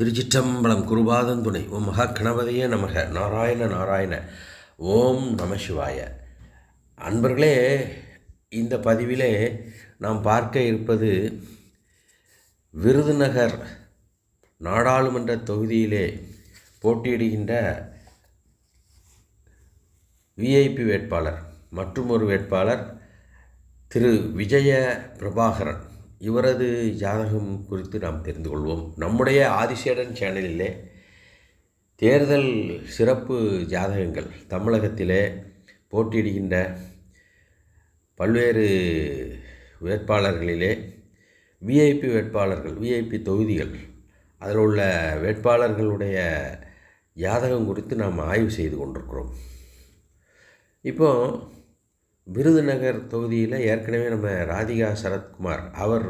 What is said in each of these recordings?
திருச்சிற்றம்பலம் குருபாதன் துணை. ஓம் மகா கணபதியே நமக. நாராயண நாராயண. ஓம் நம சிவாய. அன்பர்களே இந்த பதிவிலே நாம் பார்க்க இருப்பது விருதுநகர் நாடாளுமன்ற தொகுதியிலே போட்டியிடுகின்ற விஐபி வேட்பாளர் மற்றும் ஒரு வேட்பாளர் திரு விஜய பிரபாகரன் இவரது ஜாதகம் குறித்து நாம் தெரிந்து கொள்வோம். நம்முடைய ஆதிசேடன் சேனலிலே தேர்தல் சிறப்பு ஜாதகங்கள் தமிழகத்திலே போட்டியிடுகின்ற பல்வேறு வேட்பாளர்களிலே விஐபி வேட்பாளர்கள் விஐபி தொகுதிகள் அதில் உள்ள வேட்பாளர்களுடைய ஜாதகம் குறித்து நாம் ஆய்வு செய்து கொண்டிருக்கிறோம். இப்போ விருதுநகர் தொகுதியில் ஏற்கனவே நம்ம ராதிகா சரத்குமார் அவர்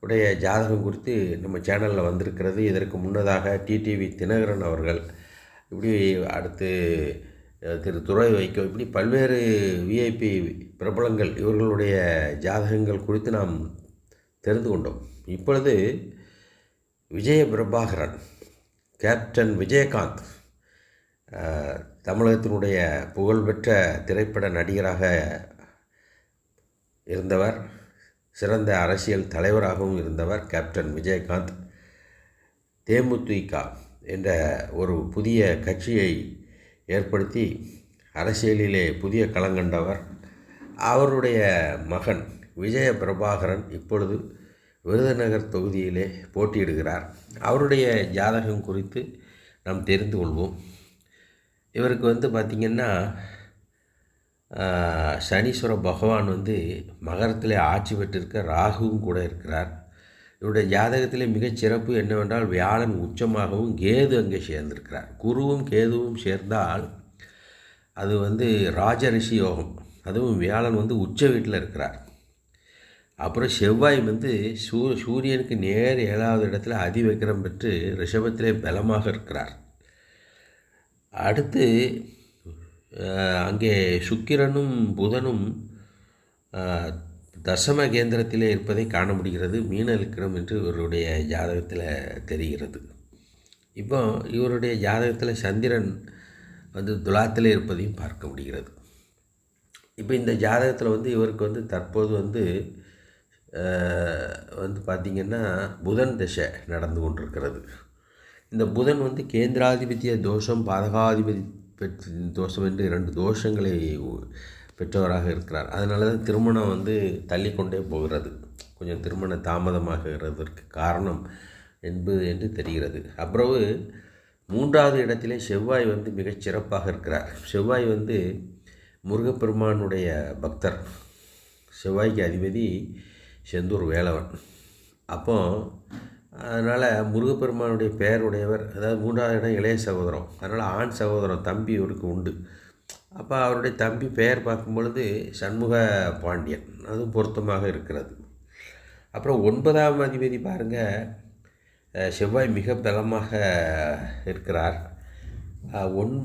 உடைய ஜாதகம் குறித்து நம்ம சேனலில் வந்திருக்கிறது. இதற்கு முன்னதாக டிடிவி தினகரன் அவர்கள் இப்படி அடுத்து திரு துறை வைக்கோ இப்படி பல்வேறு விஐபி பிரபலங்கள் இவர்களுடைய ஜாதகங்கள் குறித்து நாம் தெரிந்து கொண்டோம். இப்பொழுது விஜய பிரபாகரன் கேப்டன் விஜயகாந்த் தமிழகத்தினுடைய புகழ்பெற்ற திரைப்பட நடிகராக இருந்தவர் சிறந்த அரசியல் தலைவராகவும் இருந்தவர் கேப்டன் விஜயகாந்த். தேமுதிக என்ற ஒரு புதிய கட்சியை ஏற்படுத்தி அரசியலிலே புதிய களங்கண்டவர் அவருடைய மகன் விஜய பிரபாகரன் இப்பொழுது விருதுநகர் தொகுதியிலே போட்டியிடுகிறார். அவருடைய ஜாதகம் குறித்து நாம் தெரிந்து கொள்வோம். இவருக்கு வந்து பார்த்திங்கன்னா சனீஸ்வர பகவான் வந்து மகரத்தில் ஆட்சி பெற்றிருக்க ராகுவும் கூட இருக்கிறார். இவருடைய ஜாதகத்திலே மிகச் சிறப்பு என்னவென்றால் வியாழன் உச்சமாகவும் கேது அங்கே சேர்ந்திருக்கிறார். குருவும் கேதுவும் சேர்ந்தால் அது வந்து ராஜரிஷி யோகம். அதுவும் வியாழன் வந்து உச்ச வீட்டில் இருக்கிறார். அப்புறம் செவ்வாய் வந்து சூ சூரியனுக்கு நேர் ஏழாவது இடத்துல அதிவக்கிரம் பெற்று ரிஷபத்திலே பலமாக இருக்கிறார். அடுத்து அங்கே சுக்கிரனும் புதனும் தசம கேந்திரத்திலே இருப்பதை காண முடிகிறது. மீன என்று இவருடைய ஜாதகத்தில் தெரிகிறது. இப்போ இவருடைய ஜாதகத்தில் சந்திரன் வந்து துலாத்தில் இருப்பதையும் பார்க்க முடிகிறது. இப்போ இந்த ஜாதகத்தில் வந்து இவருக்கு வந்து தற்போது வந்து வந்து பார்த்திங்கன்னா புதன் திசை நடந்து கொண்டிருக்கிறது. இந்த புதன் வந்து கேந்திராதிபத்திய தோஷம் பாதகாதிபதி பெற்று தோஷம் என்று இரண்டு தோஷங்களை பெற்றவராக இருக்கிறார். அதனால தான் திருமணம் வந்து தள்ளிக்கொண்டே போகிறது. கொஞ்சம் திருமண தாமதமாகிறதற்கு காரணம் என்பது என்று தெரிகிறது. அப்புறவு மூன்றாவது இடத்திலே செவ்வாய் வந்து மிகச் சிறப்பாக இருக்கிறார். செவ்வாய் வந்து முருகப்பெருமானுடைய பக்தர். செவ்வாய்க்கு அதிபதி செந்தூர் வேலவன். அப்போ அதனால் முருகப்பெருமானுடைய பெயருடையவர் அதாவது மூன்றாவது இடம் இளைய சகோதரம். அதனால் ஆண் சகோதரம் தம்பி இவருக்கு உண்டு. அப்போ அவருடைய தம்பி பெயர் பார்க்கும் பொழுது சண்முக பாண்டியன். அதுவும் பொருத்தமாக இருக்கிறது. அப்புறம் ஒன்பதாம் அதிபதி பாருங்கள் செவ்வாய் மிக பலமாக இருக்கிறார். ஒன்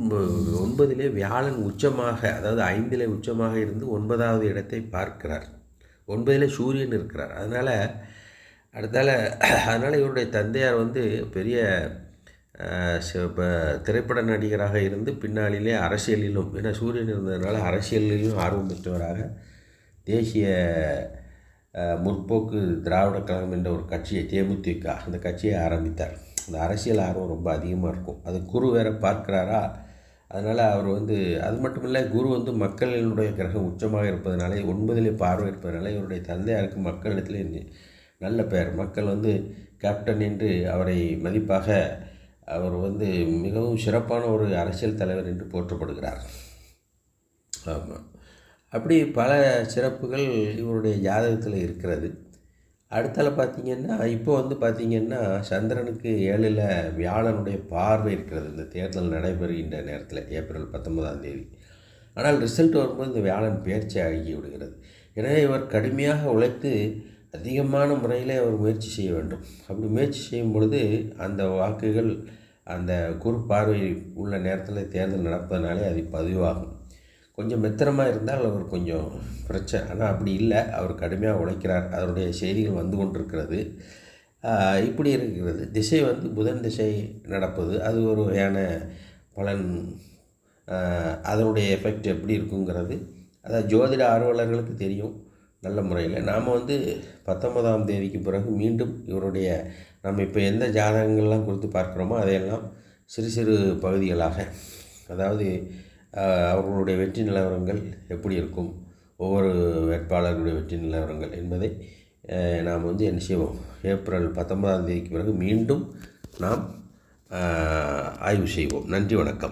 ஒன்பதிலே வியாழன் உச்சமாக அதாவது ஐந்திலே உச்சமாக இருந்து ஒன்பதாவது இடத்தை பார்க்கிறார். ஒன்பதிலே சூரியன் இருக்கிறார். அதனால் அடுத்தால அதனால் இவருடைய தந்தையார் வந்து பெரிய ப- திரைப்பட நடிகராக இருந்து பின்னாளிலே அரசியலிலும் ஏன்னா சூரியன் இருந்ததுனால அரசியலிலும் ஆர்வம் பெற்றவராக தேசிய முற்போக்கு திராவிட கழகம் என்ற ஒரு கட்சியை தேமுதிக அந்த கட்சியை ஆரம்பித்தார். அந்த அரசியல் ஆர்வம் ரொம்ப அதிகமாக இருக்கும். அது குரு வேற பார்க்கிறாரா? அதனால் அவர் வந்து அது மட்டும் இல்லை குரு வந்து மக்களினுடைய கிரகம் உச்சமாக இருப்பதனால ஒன்பதிலே பார்வை இருப்பதனால இவருடைய தந்தையாருக்கு மக்களிடத்தில் நல்ல பெயர். மக்கள் வந்து கேப்டன் என்று அவரை மதிப்பாக அவர் வந்து மிகவும் சிறப்பான ஒரு அரசியல் தலைவர் என்று போற்றப்படுகிறார். ஆமாம் அப்படி பல சிறப்புகள் இவருடைய ஜாதகத்தில் இருக்கிறது. அடுத்தால் பார்த்திங்கன்னா இப்போ வந்து பார்த்தீங்கன்னா சந்திரனுக்கு ஏழில் வியாழனுடைய பார்வை இருக்கிறது. இந்த தேர்தல் நடைபெறுகின்ற நேரத்தில் ஏப்ரல் பத்தொன்பதாம் தேதி. ஆனால் ரிசல்ட் வரும்போது இந்த வியாழன் பேர்ச்சி ஆகி விடுகிறது. எனவே இவர் கடுமையாக உழைத்து அதிகமான முறையில் அவர் முயற்சி செய்ய வேண்டும். அப்படி முயற்சி செய்யும் பொழுது அந்த வாக்குகள் அந்த குறுப்பார்வை உள்ள நேரத்தில் தேர்தல் நடப்பதனாலே அது பதிவாகும். கொஞ்சம் மெத்தனமாக இருந்தால் அவர் கொஞ்சம் பிரச்சனை ஆனால் அப்படி இல்லை. அவர் கடுமையாக உழைக்கிறார். அவருடைய செய்திகள் வந்து கொண்டிருக்கிறது. இப்படி இருக்கிறது. திசை வந்து புதன் திசை நடப்பது. அது ஒரு வகையான பலன் அதனுடைய எஃபெக்ட் எப்படி இருக்குங்கிறது. அதாவது ஜோதிட ஆர்வலர்களுக்கு தெரியும். நல்ல முறையில். நாம் வந்து பத்தொன்பதாம் தேதிக்கு பிறகு மீண்டும் இவருடைய நம்ம இப்போ எந்த ஜாதகங்கள்லாம் கொடுத்து பார்க்குறோமோ அதையெல்லாம் சிறு சிறு பகுதிகளாக அதாவது அவர்களுடைய வெற்றி நிலவரங்கள் எப்படி இருக்கும் ஒவ்வொரு வேட்பாளர்களுடைய வெற்றி நிலவரங்கள் என்பதை நாம் வந்து என்ன செய்வோம் ஏப்ரல் பத்தொன்பதாம் தேதிக்கு பிறகு மீண்டும் நாம் ஆய்வு செய்வோம். நன்றி வணக்கம்.